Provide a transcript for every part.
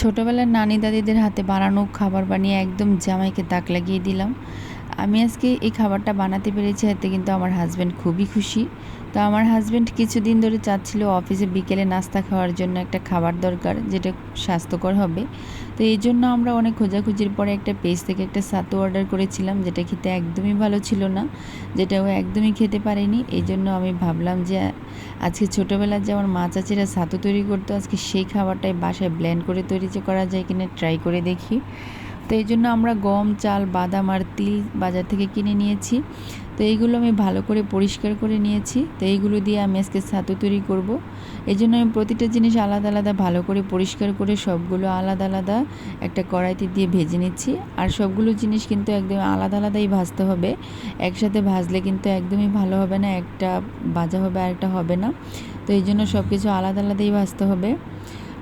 ছোটোবেলার নানি দাদিদের হাতে বানানো খাবার বানিয়ে একদম জামাইকে দাগ লাগিয়ে দিলাম। আমি আজকে এই খাবারটা বানাতে পেরেছি, এতে কিন্তু আমার হাজব্যান্ড খুবই খুশি। তো আমার হাজব্যান্ড কিছুদিন ধরে চাচ্ছিল অফিসে বিকেলে নাস্তা খাওয়ার জন্য একটা খাবার দরকার, যেটা স্বাস্থ্যকর হবে। তো এই জন্য আমরা অনেক খোঁজাখুঁজির পরে একটা পেজ থেকে একটা সাতু অর্ডার করেছিলাম, যেটা খেতে একদমই ভালো ছিল না যেটা ও একদমই খেতে পারেনি। এই জন্য আমি ভাবলাম যে, আজকে ছোটোবেলার যে আমার মা চাচিরা সাতু তৈরি করতো, আজকে সেই খাবারটাই বাসায় ব্ল্যান্ড করে তৈরি করা যায় কিনা ট্রাই করে দেখি। তো এই জন্য আমরা গম, চাল, বাদাম আর তিল বাজার থেকে কিনে নিয়েছি। তো এইগুলো আমি ভালো করে পরিষ্কার করে নিয়েছি। তো এইগুলো দিয়ে আমি আজকে ছাতু তৈরি করব। এই জন্য আমি প্রতিটা জিনিস আলাদা আলাদা ভালো করে পরিষ্কার করে সবগুলো আলাদা আলাদা একটা কড়াইতে দিয়ে ভেজে নিচ্ছি। আর সবগুলো জিনিস কিন্তু একদম আলাদা আলাদাই ভাজতে হবে। একসাথে ভাজলে কিন্তু একদমই ভালো হবে না, একটা ভাজা হবে আর একটা হবে না। তো এই জন্য সব কিছু আলাদা আলাদাই ভাজতে হবে।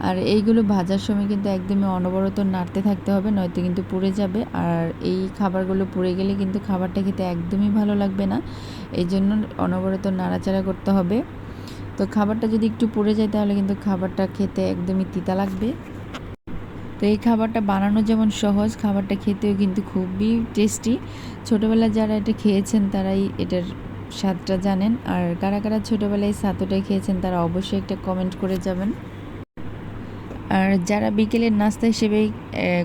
আর এইগুলো ভাজার সময় কিন্তু একদমই অনবরত নাড়তে থাকতে হবে, নয়তো কিন্তু পুড়ে যাবে। আর এই খাবারগুলো পুড়ে গেলে কিন্তু খাবারটা খেতে একদমই ভালো লাগবে না। এই জন্য অনবরত নাড়াচাড়া করতে হবে। তো খাবারটা যদি একটু পুড়ে যায় তাহলে কিন্তু খাবারটা খেতে একদমই তিতা লাগবে। তো এই খাবারটা বানানো যেমন সহজ, খাবারটা খেতেও কিন্তু খুবই টেস্টি ছোটোবেলায় যারা এটা খেয়েছেন তারাই এটার স্বাদটা জানেন। আর কারা কারা ছোটোবেলায় সাতুটা খেয়েছেন তারা অবশ্যই একটা কমেন্ট করে যাবেন। আর যারা বিকেলের নাস্তা হিসেবে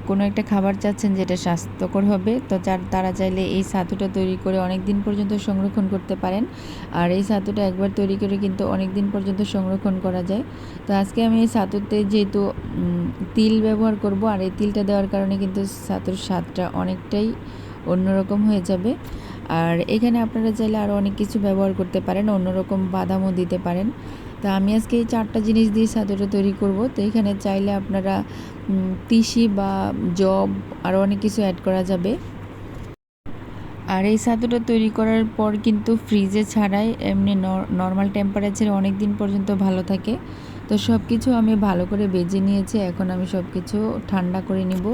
কোনো একটা খাবার চাচ্ছেন যেটা স্বাস্থ্যকর হবে, তো যার তারা চাইলে এই ছাতুটা তৈরি করে অনেক দিন পর্যন্ত সংরক্ষণ করতে পারেন। আর এই ছাতুটা একবার তৈরি করে কিন্তু অনেক দিন পর্যন্ত সংরক্ষণ করা যায়। তো আজকে আমি এই ছাতুতে যেহেতু তিল ব্যবহার করব, আর এই তিলটা দেওয়ার কারণে কিন্তু ছাতুর স্বাদটা অনেকটাই অন্যরকম হয়ে যাবে। আর এখানে আপনারা চাইলে আরও অনেক কিছু ব্যবহার করতে পারেন, অন্যরকম বাদামও দিতে পারেন। তা আমি আজকে এই চারটা জিনিস দিয়ে ছাতুটা তৈরি করব। তো এখানে চাইলে আপনারা তিসি বা জব আরও অনেক কিছু অ্যাড করা যাবে। আর এই ছাতুটা তৈরি করার পর কিন্তু ফ্রিজে ছাড়াই এমনি নর্মাল টেম্পারেচারে অনেক দিন পর্যন্ত ভালো থাকে। তো সব কিছু আমি ভালো করে বেজে নিয়েছি, এখন আমি সব কিছু ঠান্ডা করে নিব।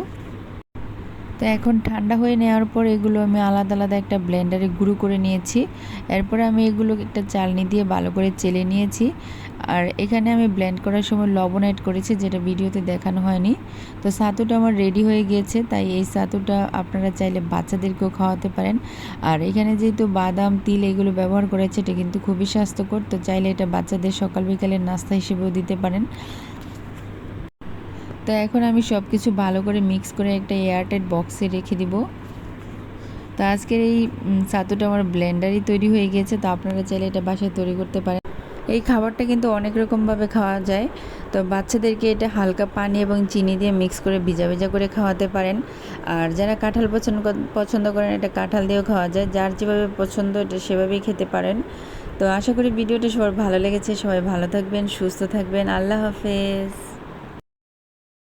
তো এখন ঠান্ডা হয়ে নেওয়ার পর এগুলো আমি আলাদা আলাদা একটা ব্লেন্ডারে গুঁড়ো করে নিয়েছি। এরপর আমি এগুলো একটা চালনি দিয়ে ভালো করে চেলে নিয়েছি। আর এখানে আমি ব্লেন্ড করার সময় লবণ অ্যাড করেছি, যেটা ভিডিওতে দেখানো হয়নি। তো সাতুটা আমার রেডি হয়ে গিয়েছে, তাই এই সাতুটা আপনারা চাইলে বাচ্চাদেরকেও খাওয়াতে পারেন। আর এখানে যেহেতু বাদাম, তিল এগুলো ব্যবহার করেছে এটা কিন্তু খুবই স্বাস্থ্যকর। তো চাইলে এটা বাচ্চাদের সকাল বিকালের নাস্তা হিসেবেও দিতে পারেন। তো এখন আমি সব কিছু ভালো করে মিক্স করে একটা এয়ারটাইট বক্সে রেখে দিব। তো আজকের এই ছাতুটা আমার ব্লেন্ডারই তৈরি হয়ে গিয়েছে তো আপনারা চাইলে এটা বাসায় তৈরি করতে পারেন। এই খাবারটা কিন্তু অনেক রকমভাবে খাওয়া যায়, তো বাচ্চাদেরকে এটা হালকা পানি এবং চিনি দিয়ে মিক্স করে ভিজা ভিজা করে খাওয়াতে পারেন। আর যারা কাঁঠাল পছন্দ পছন্দ করেন, এটা কাঁঠাল দিয়েও খাওয়া যায়, যার যেভাবে পছন্দ এটা সেভাবেই খেতে পারেন। তো আশা করি ভিডিওটা সবার ভালো লেগেছে, সবাই ভালো থাকবেন, সুস্থ থাকবেন, আল্লাহ হাফেজ।